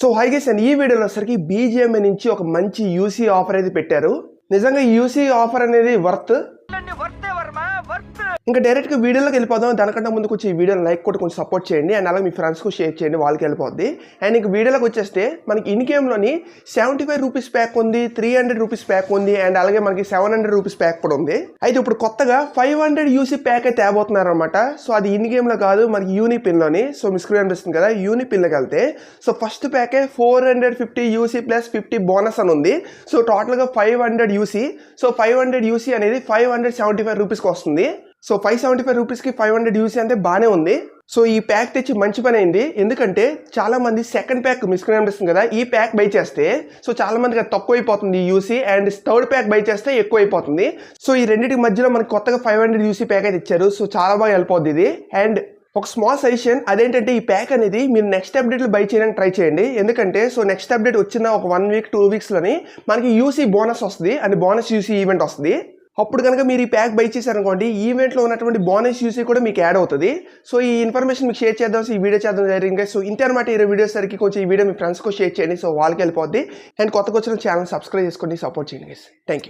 So hi guys and ఈ వీడియోలో వచ్చరికి బీజిఎంఐ నుంచి ఒక మంచి యూసీ ఆఫర్ అయితే పెట్టారు. నిజంగా యూసీ ఆఫర్ అనేది వర్త్ ఇంకా డైరెక్ట్గా వీడియోలోకి వెళ్ళిపోదాం. దానికంటే ముందు కొంచెం ఈ వీడియోని లైక్ కొట్టి కొంచెం సపోర్ట్ చేయండి. అండ్ అలాగే మీ ఫ్రెండ్స్కు షేర్ చేయండి. వాళ్ళకి వెళ్ళిపోద్ది. అండ్ ఇంక వీడియోలోకి వచ్చేస్తే మనకి ఇన్ గేమ్లోని సెవెంటీ ఫైవ్ రూపీస్ ప్యాక్ ఉంది త్రీ హండ్రెడ్ రూపీస్ ప్యాక్ ఉంది అండ్ అలాగే మనకి సెవెన్ హండ్రెడ్ రూపీస్ ప్యాక్ కూడా ఉంది. అయితే ఇప్పుడు కొత్తగా ఫైవ్ హండ్రెడ్ యూసీ ప్యాక్ అయితే తేబోతున్నారు అనమాట సో అది ఇన్ గేమ్లో కాదు మనకి యూని సో మీ స్క్రీన్ అనిపిస్తుంది కదా యూని పిన్ వెళ్తే. So first ప్యాకే four hundred fifty UC plus fifty bonus అని ఉంది. సో టోటల్గా five hundred UC so five hundred UC అనేది ఫైవ్ హండ్రెడ్ సెవెంటీ ఫైవ్ రూపీస్కి వస్తుంది. సో ఫైవ్ సెవెంటీ ఫైవ్ రూపీస్కి ఫైవ్ హండ్రెడ్ యూసీ అంటే బాగానే ఉంది. సో ఈ ప్యాక్ తెచ్చి మంచి పని అయింది. ఎందుకంటే చాలా మంది సెకండ్ ప్యాక్ మిస్క్రీన్ అనిపిస్తుంది కదా ఈ ప్యాక్ బై చేస్తే. సో చాలా మందికి అది తక్కువ అయిపోతుంది UC and third pack buy చేస్తే ఎక్కువ అయిపోతుంది సో ఈ రెండింటి మధ్యలో మనకి కొత్తగా ఫైవ్ హండ్రెడ్ యూసీ ప్యాక్ అయితే ఇచ్చారు. సో చాలా బాగా వెళ్ళిపోద్ది ఇది. అండ్ ఒక స్మాల్ సజెషన్ అదేంటంటే ఈ ప్యాక్ అనేది మీరు నెక్స్ట్ అప్డేట్లు బై చేయడానికి ట్రై చేయండి. ఎందుకంటే సో నెక్స్ట్ అప్డేట్ వచ్చిన ఒక వన్ వీక్ టూ వీక్స్లోని మనకి యూసీ బోనస్ వస్తుంది. అండ్ బోనస్ యూసీ ఈవెంట్ వస్తుంది. అప్పుడు కనుక మీరు ఈ ప్యాక్ బై చేశారనుకోండి ఈవెంట్లో ఉన్నటువంటి బోనస్ యూసీ కూడా మీకు యాడ్ అవుతుంది. సో ఈ ఇన్ఫర్మేషన్ మీకు షేర్ చేద్దాం. ఈ వీడియో చేద్దాం. జరిగింది సో ఇంతే అనమాట ఈ వీడియో సరికి కొంచెం ఈ వీడియో మీ ఫ్రెండ్స్కి షేర్ చేయండి. సో వాళ్ళకి వెళ్ళిపోద్ది అండ్ కొత్తగా వచ్చిన ఛానల్ సబ్స్క్రైబ్ చేసుకోండి. సపోర్ట్ చేయండి థ్యాంక్ యూ